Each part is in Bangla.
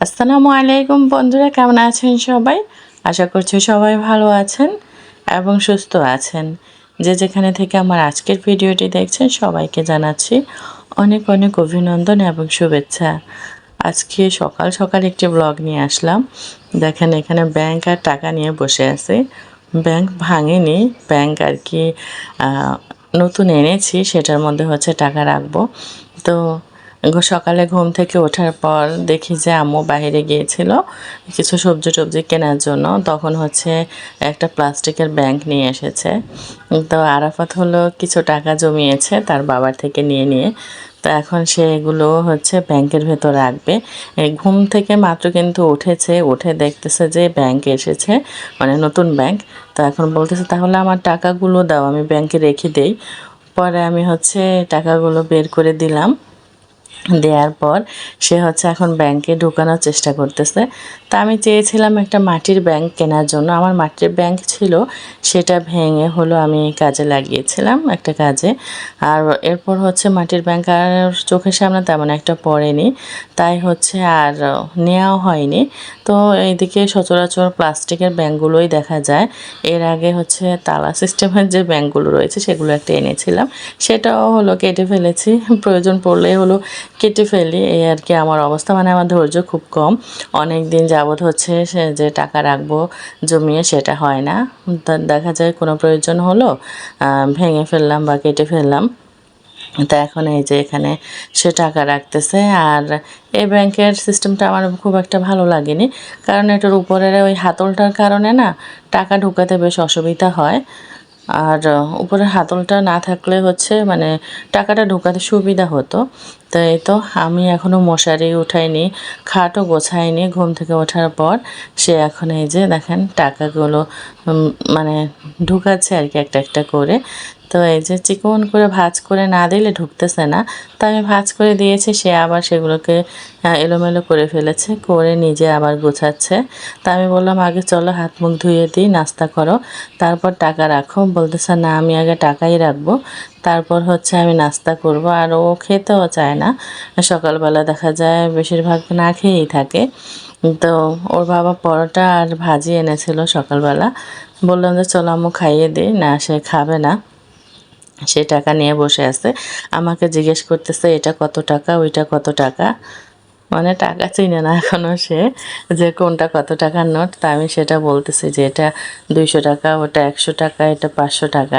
আসসালামু আলাইকুম বন্ধুরা, কেমন আছেন সবাই? আশা করছি সবাই ভালো আছেন এবং সুস্থ আছেন। যে যেখানে থেকে আমার আজকের ভিডিওটি দেখছেন, সবাইকে জানাচ্ছি অনেক অনেক অভিনন্দন এবং শুভেচ্ছা। আজকে সকাল সকাল একটি ব্লগ নিয়ে আসলাম। দেখেন, এখানে ব্যাংক আর টাকা নিয়ে বসে আছে। ব্যাংক ভাঙেনি ব্যাংক আর কি নতুন এনেছি, সেটার মধ্যে হচ্ছে টাকা রাখব। তো সকালে ঘুম থেকে ওঠার পর দেখি যে আম্মু বাইরে গিয়েছিল কিছু সবজি টবজি কেনার জন্য। তখন হচ্ছে একটা প্লাস্টিকের ব্যাংক নিয়ে এসেছে। তো আরাফাত হলো কিছু টাকা জমিয়েছে তার বাবার থেকে নিয়ে নিয়ে। তো এখন সে এগুলো হচ্ছে ব্যাংকের ভেতর রাখবে। ঘুম থেকে মাত্র কিন্তু উঠেছে, উঠে দেখতেছে যে ব্যাংক এসেছে মানে নতুন ব্যাংক। তো এখন বলতেছে, তাহলে আমার টাকাগুলো দাও, আমি ব্যাংকে রেখে দেই। পরে আমি হচ্ছে টাকাগুলো বের করে দিলাম। দেওয়ার পর সে হচ্ছে এখন ব্যাংকে ঢোকানোর চেষ্টা করতেছে। তা আমি চেয়েছিলাম একটা মাটির ব্যাংক কেনার জন্য। আমার মাটির ব্যাংক ছিল, সেটা ভেঙে হলো আমি কাজে লাগিয়েছিলাম একটা কাজে। আর এরপর হচ্ছে মাটির ব্যাংক আর চোখের সামনে তেমন একটা পড়েনি। তাই হচ্ছে আর নেওয়াও হয়নি। তো এইদিকে সচরাচর প্লাস্টিকের ব্যাংকগুলোই দেখা যায়। এর আগে হচ্ছে তালা সিস্টেমের যে ব্যাংকগুলো রয়েছে, সেগুলো একটা এনেছিলাম। সেটাও হলো কেটে ফেলেছি। প্রয়োজন পড়লে হলো কেটে ফেলি এই আর কি আমার অবস্থা। মানে আমার ধৈর্য খুব কম। অনেক দিন যাবৎ হচ্ছে যে টাকা রাখব, জমিয়ে সেটা হয় না। দেখা যায় কোনো প্রয়োজন হলো ভেঙে ফেললাম বা কেটে ফেললাম। তো এখন এই যে এখানে সে টাকা রাখতেছে। আর এই ব্যাংকের সিস্টেমটা আমার খুব একটা ভালো লাগেনি। কারণ এটার উপরের ওই হাতলটার কারণে না টাকা ঢোকাতে বেশ অসুবিধা হয়। আর উপরে হাতলটা না থাকলে হচ্ছে মানে টাকাটা ঢোকাতে সুবিধা হতো। তো এই তো আমি এখনও মশারি উঠাইনি, খাটও গোছাইনি ঘুম থেকে ওঠার পর। সে এখন এই যে দেখেন টাকাগুলো মানে ঢুকাচ্ছে আর কি একটা একটা করে। তো এই যে চিকন করে ভাজ করে না দিলে ঢুকতেছে না, তো আমি ভাজ করে দিয়েছি, সে আবার সেগুলোকে এলোমেলো করে ফেলেছে, করে নিজে আবার গোছাচ্ছে। তা আমি বললাম, আগে চলো হাত মুখ ধুয়ে দিই, নাস্তা করো। তারপর টাকা রাখো, বলতেছে, না, আমি আগে টাকাই রাখব। তারপর হচ্ছে আমি নাস্তা করব, আর ও খেতেও চায় না। সকালবেলা দেখা যায় বেশিরভাগ না খেয়েই থাকে। তো ওর বাবা পরোটা আর ভাজি এনেছিল সকালবেলা। বললাম যে, চলো আম্মু খাইয়ে দিই, না, সে খাবে না। সে টাকা নিয়ে বসে আছে। আমাকে জিজ্ঞেস করতেছে, এটা কত টাকা? ওইটা কত টাকা? মানে টাকা চিনে না এখনও সে যে কোনটা কত টাকার নোট। তা আমি সেটা বলতেছি যে, এটা দুইশো টাকা, ওটা একশো টাকা, এটা পাঁচশো টাকা।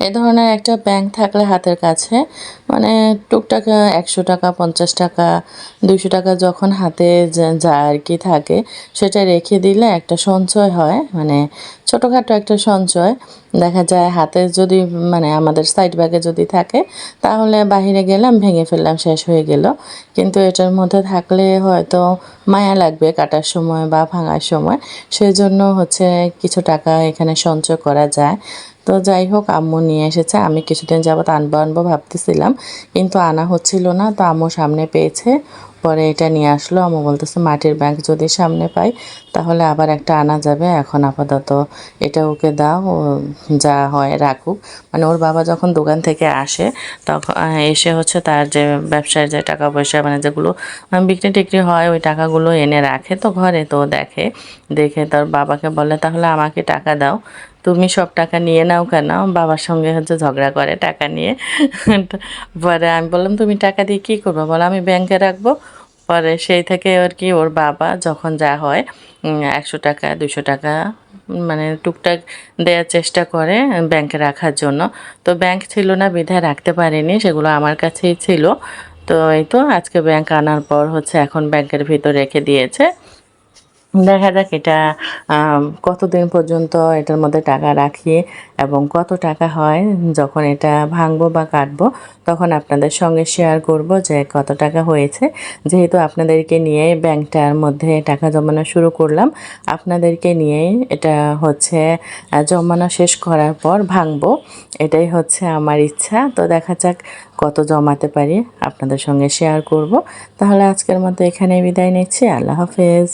এ ধরনের একটা ব্যাংক থাকলে হাতের কাছে। মানে টুকটাক একশো টাকা, পঞ্চাশ টাকা, দুইশো টাকা যখন হাতে যা- আর কি থাকে, সেটা রেখে দিলে একটা সঞ্চয় হয়। মানে ছোটোখাটো একটা সঞ্চয়। দেখা যায় হাতে যদি মানে আমাদের সাইড ব্যাগে যদি থাকে, তাহলে বাইরে গেলাম, ভেঙে ফেললাম, শেষ হয়ে গেল। কিন্তু এটার মধ্যে থাকলে হয়তো মায়া লাগবে কাটার সময় বা ভাঙার সময়। সেই জন্য হচ্ছে কিছু টাকা এখানে সঞ্চয় করা যায়। তো যাই হোক, আম্মু নিয়ে এসেছে। আমি কিছুদিন যাবত আনব আনব ভাবতেছিলাম, কিন্তু আনা হচ্ছিল না, তো আম্মু সামনে পেয়েছে। পরে এটা নিয়ে আসলো। আম্মু বলতেছে, মাটির ব্যাংক যদি সামনে পাই, তাহলে আবার একটা আনা যাবে। এখন আপাতত এটা ওকে দাও যা হয় রাখুক। মানে ওর বাবা যখন দোকান থেকে আসে, তখন এসে হচ্ছে তার যে ব্যবসায় যে টাকা পয়সা মানে যেগুলো বিক্রি টিক্রি হয়, ওই টাকাগুলো এনে রাখে। তো ঘরে তো দেখে দেখে তার বাবাকে বলে, তাহলে আমাকে টাকা দাও। তুমি সব টাকা নিয়ে নাও কেন? বাবার সঙ্গে হচ্ছে ঝগড়া করে টাকা নিয়ে। পরে আমি বললাম, তুমি টাকা দিয়ে কী করব? বলো, আমি ব্যাংকে রাখব। পরে সেই থেকে আর কি ওর বাবা যখন যা হয় একশো টাকা দুশো টাকা মানে টুকটাক দেওয়ার চেষ্টা করে ব্যাংকে রাখার জন্য। তো ব্যাংক ছিল না, বিধায় রাখতে পারিনি, সেগুলো আমার কাছেই ছিল। তো এই তো আজকে ব্যাংক আনার পর হচ্ছে এখন ব্যাংকের ভিতর রেখে দিয়েছে। দেখা যাক এটা কতদিন পর্যন্ত এটার মধ্যে টাকা রাখি এবং কত টাকা হয়, যখন এটা ভাঙবো বা কাটবো, তখন আপনাদের সঙ্গে শেয়ার করব যে কত টাকা হয়েছে। যেহেতু আপনাদেরকে নিয়ে ব্যাংকটার মধ্যে টাকা জমানো শুরু করলাম, আপনাদেরকে নিয়েই এটা হচ্ছে জমানো শেষ করার পর ভাঙবো। এটাই হচ্ছে আমার ইচ্ছা। তো দেখা যাক কত জমাতে পারি, আপনাদের সঙ্গে শেয়ার করব। তাহলে আজকের মতো এখানে বিদায় নিচ্ছি। আল্লাহ হাফেজ।